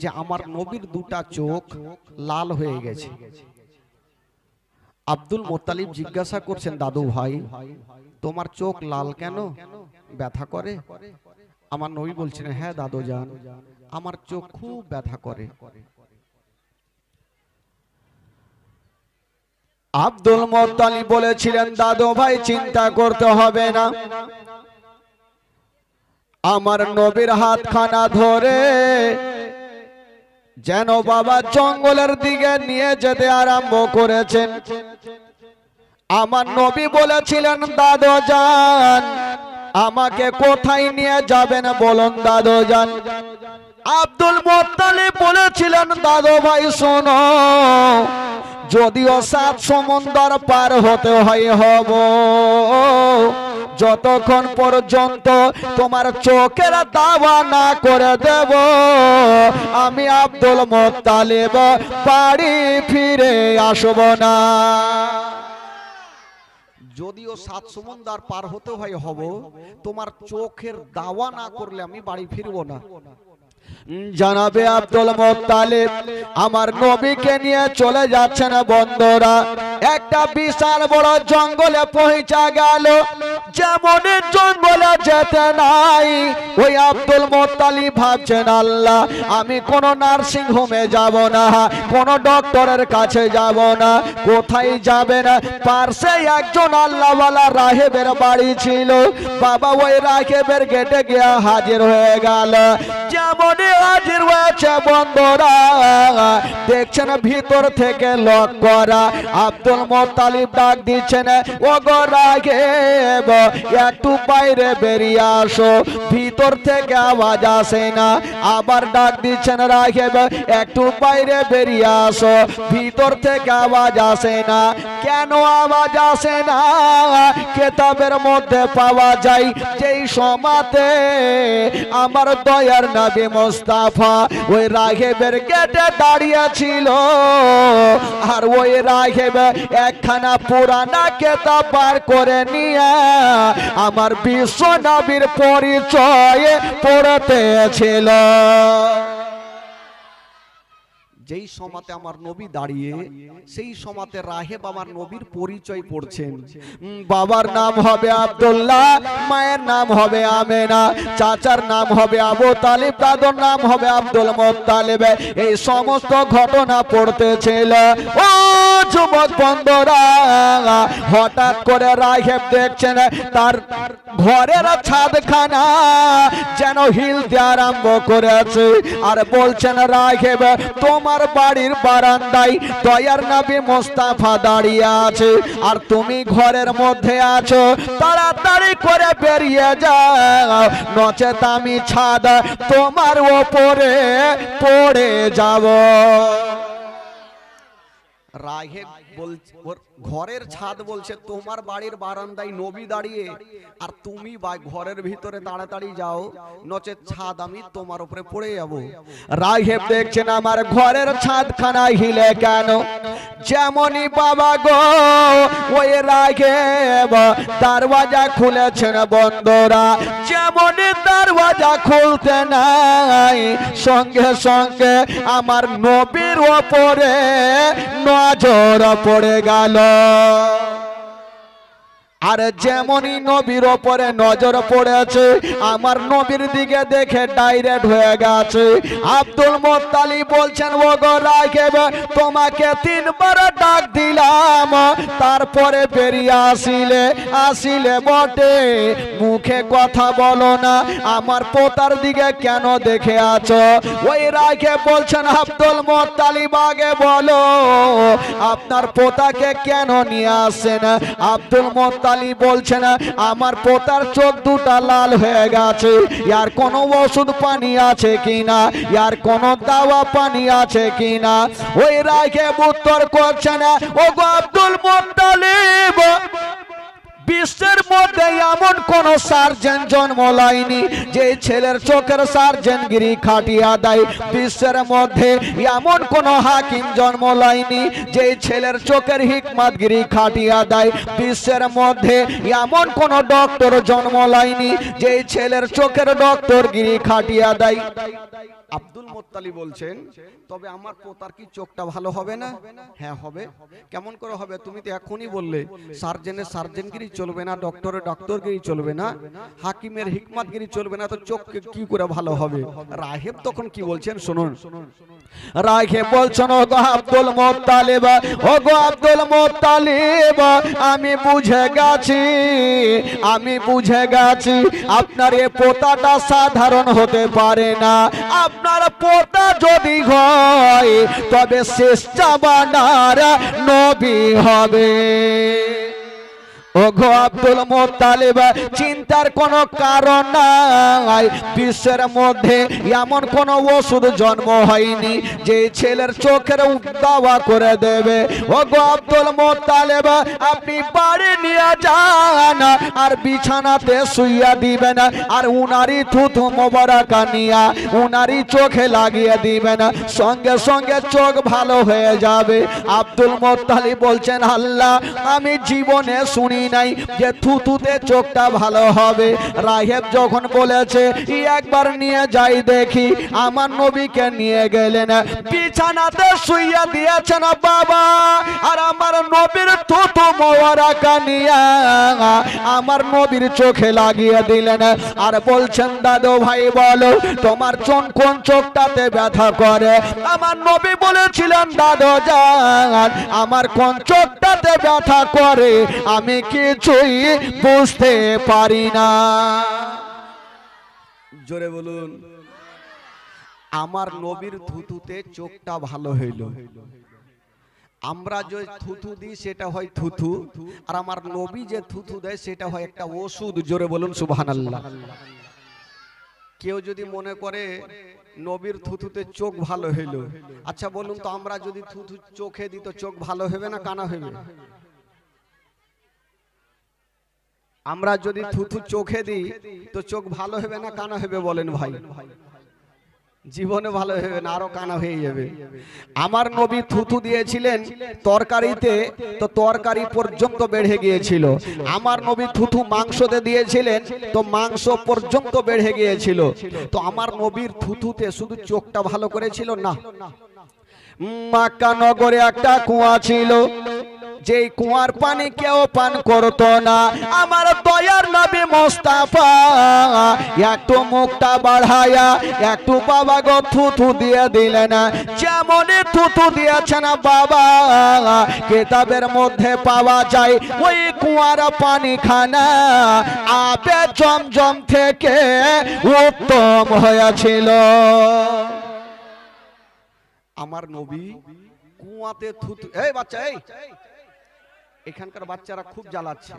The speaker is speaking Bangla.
যে আমার নবীর দুটা চোখ লাল হয়ে গেছে। আব্দুল মোত্তালিব জিজ্ঞাসা করছেন দাদু ভাই তোমার চোখ লাল কেন? ব্যথা করে? আমার নবী বলছেন হ্যাঁ দাদু যান আমার চোখ খুব ব্যথা করে। আব্দুল মোত্তালিব বলেছিলেন দাদু ভাই চিন্তা করতে হবে না। আমার নবীর হাতখানা ধরে যেন বাবা জঙ্গলের দিকে নিয়ে যেতে আরম্ভ করেছেন। আমার নবী বলেছিলেন, দাদু যান, আমাকে কোথায় নিয়ে যাবেন বলুন, দাদু যান? আব্দুল মোত্তালিব বলেছিলেন, দাদু ভাই, শোনো, যদিও সাত সমুন্দর পার হতে হয় হব যতক্ষণ পর্যন্ত তোমার চোখের দাওয়া না করে দেব, আমি আব্দুল মোত্তালিব বাড়ি ফিরে আসব না। যদিও সাত সমুন্দর পার হতে হয় হব, তোমার চোখের দাওয়া না করলে আমি বাড়ি ফিরবো না। জানাবে আব্দুল মোত্তালিব। আমার নবীকে নিয়ে চলে যাচ্ছেন বন্ধুরা। একটা বিশাল বড় জঙ্গলে পৌঁছা গেল। যেমন জঙ্গলে যেতে নাই। ওই আব্দুল মোত্তালিব ভাবছেন, আল্লাহ, আমি কোন নার্সিং হোমে যাব না, কোন ডক্টরের কাছে যাব না। কোথায় যাবে না? পার্শ্বে একজন আল্লাহওয়ালা রাহেবের বাড়ি ছিল। বাবা ওই রাহেবের গেটে গিয়ে হাজির হয়ে গেল। যেমনই হাজির হয়েছে বন্ধুরা। দেখছেন ভিতর থেকে লক করা। আব্দুল মোত্তালিব ডাক দিচ্ছেন ও গো রাগেব একটু বাইরে বেরিয়ে আসো। ভিতর থেকে আওয়াজ আসে না। আবার ডাক দিচ্ছেন রাগেব একটু বাইরে বেরিয়ে আসো। ভিতর থেকে আওয়াজ আসে না। কেন আওয়াজ আসে না? কেতাবের মধ্যে পাওয়া যায়, যেই সমাতে আমার দয়ার নবী মোস্তাফা, ওই রাঘেবের গেটে দাঁড়িয়ে ছিল আর ওই রাঘেব একখানা পুরানা কেতাব বার করে নিয়ে আমার বিশ্ব নবীর পরিচয়ে পড়তেছিল। যেই সমাতে আমার নবী দাঁড়িয়ে সেই সমাতে রাহেব আমার নবীর পরিচয় পড়ছেন বাবার নাম হবে আব্দুল্লাহ মায়ের নাম হবে আমেনা চাচার নাম হবে আবু তালিব দাদুর নাম হবে আব্দুল মোত্তালিব। এই সমস্ত ঘটনা পড়তেছিল। ও যুবক বন্ধুরা, হঠাৎ করে রাহেব দেখছেন, তার ঘরের ছাদখানা যেন হিলতে আরম্ভ করেছে। আর বলছেন রাহেব তোমার বাড়ির বারান্দায় দয়ার নাবি মোস্তাফা দাঁড়িয়ে আছে, আর তুমি ঘরের মধ্যে আছো, তাড়াতাড়ি করে বেরিয়ে যাও। নচেত আমি ছাদ তোমার ওপরে পড়ে যাব। রাহেব বলছে ঘরের ছাদ বলছে, তোমার বাড়ির বারান্দায় নবী দাঁড়িয়ে, আর তুমি ঘরের ভিতরে তাড়াতাড়ি যাও ছাদ আমি তোমার উপরে পড়ে যাব। রাহেব দেখছেন আমার ঘরের ছাদখানা হিলে কেন? যেমনই বাবা গো, ওই দরওয়াজা খুলেছেন বন্ধরা যেমনই দরওয়াজা খুলতে নাই। সঙ্গে সঙ্গে আমার নবীর ওপরে নজর পড়ে গেল। আর যেমনই নবীর ওপরে নজর পড়েছে, আমার নবীর দিকে দেখে ডাইরেক্ট হয়ে গেছে। আব্দুল মোত্তালি বলছেন ও গো রাখেব তোমাকে তিনবার ডাক দিলাম। তারপরে বেরিয়ে আসিলে আসিলে বটে। মুখে কথা বলো না, আমার পোতার দিকে কেন দেখে আছো? ওই রায়কে বলছেন, আব্দুল মোত্তালিব আগে বলো, আপনার পোতাকে কেন নিয়ে আসেন আব্দুল মোত্তালিব বলছেন, আমার পোতার চোখ দুটা লাল হয়ে গেছে। ইয়ার কোনো ওষুধ পানি আছে কিনা? ইয়ার কোনো দাওয়া পানি আছে কিনা? ওই রাখে উত্তর করছে না ও গো আব্দুল মোত্তালিব কোন সার্জেন জন্ম লাইনি। যে ছেলের চোখের সার্জেনগিরি খাটিয়া দেয়, বিশ্বের মধ্যে এমন কোন হাকিম জন্ম লাইনি। যে ছেলের চোখের হিকমাতগিরি খাটিয়া দেয়, বিশ্বের মধ্যে এমন কোন ডক্টর জন্ম লাইনি। যে ছেলের চোখের ডক্টরগিরি খাটিয়া দেয়। আব্দুল মোত্তালি বলছেন, তবে আমার পোতার কি চোখটা ভালো হবে না? হ্যাঁ হবে। কেমন করে হবে? তুমি তো এখনই বললে সার্জেনের সার্জেনগিরি চলবে না ডক্টরের ডক্টরগিরি চলবে না, হাকিমের হিকমতগিরি চলবে না, তো চোখ কি করে ভালো হবে? রাহেব তখন কি বলছেন, শুনুন। রাখে বলছেন ও আব্দুল মোত্তালিব ও গো আব্দুল মোত্তালিব আমি বুঝে গেছি, আমি বুঝে গেছি, আপনার এ পোতাটা সাধারণ হতে পারে না। আপনার পোতা যদি হয় তবে শেষ চাবানারা নবী হবে। ওগো আব্দুল মোত্তালিব, চিন্তার কোনো কারণ নাই। বিশ্বের মধ্যে এমন কোন ওষুধ জন্ম হয়নি যে ছেলের চোখের দাওয়া করে দেবে। ওগো আব্দুল মোত্তালিব, আপনি বাড়ি নিয়ে যান আর বিছানাতে শুইয়া দিবেন আর উনারি থুথু মোবারকা নিয়া উনারি চোখে লাগিয়ে দিবেন। সঙ্গে সঙ্গে চোখ ভালো হয়ে যাবে। আব্দুল মোত্তালিব বলছেন, আল্লাহ, আমি জীবনে শুনি নাই যে থুতুতে চোখটা ভালো হবে। রাহেব যখন বলেছে "ই একবার নিয়ে যাই দেখি, আমার নবীকে নিয়ে গেলেন বিছানাতে শুইয়া দিয়েছেন বাবা, আর আমার নবীর থুতু মোয়ারাকা নিয়া আমার নবীর চোখে লাগিয়ে দিলেন। আর বলছেন দাদু ভাই বলো তোমার চোন কোন চোখটাতে ব্যথা করে? আমার নবী বলেছিলেন দাদু যান আমার কোন চোখটাতে ব্যথা করে? আমি কিছুই বুঝতে পারি না। জোরে বলুন। আমার নবীর থুতুতে চোখটা ভালো হইল। আমরা যে থুথু দিই, সেটা হয় থুথু। আর আমার নবী যে থুথু দেয়, সেটা হয় একটা ওষুধ। জোরে বলুন, সুবহানাল্লাহ। কেউ যদি মনে করে নবীর থুথুতে চোখ ভালো হইল আচ্ছা বলুন তো, আমরা যদি থুথু চোখে দিই, তো চোখ ভালো হবে না কানা হবে আমরা যদি থুথু চোখে দিই, তো চোখ ভালো হবে না কানা হবে বলেন ভাই? জীবনে ভালো হবে না আরও কানা হয়ে যাবে। আমার নবী থুথু দিয়েছিলেন তরকারিতে তো তরকারি পর্যন্ত বেড়ে গিয়েছিল। আমার নবী থুথু মাংসতে দিয়েছিলেন তো মাংস পর্যন্ত বেড়ে গিয়েছিল। তো আমার নবীর থুথুতে শুধু চোখটা ভালো করেছিল না? মাক্কা নগরে একটা কুয়া ছিল। যেই কুয়ার পানি কেউ পান করতো না। আমার দয়ার নবী মোস্তাফা, একটু মুখটা বাড়ায়া, একটু বাবা গো থুথু দিয়ে দিলেন। যেমনই থুথু দিয়েছেন বাবা, কেতাবের মধ্যে পাওয়া যায়, ওই কুয়ার পানি খানা আবে জমজম থেকে উত্তম হয়েছিল। আমার নবী কুয়াতে থুতু এই বাচ্চা, এই। এখানকার বাচ্চারা খুব জ্বালাচ্ছে।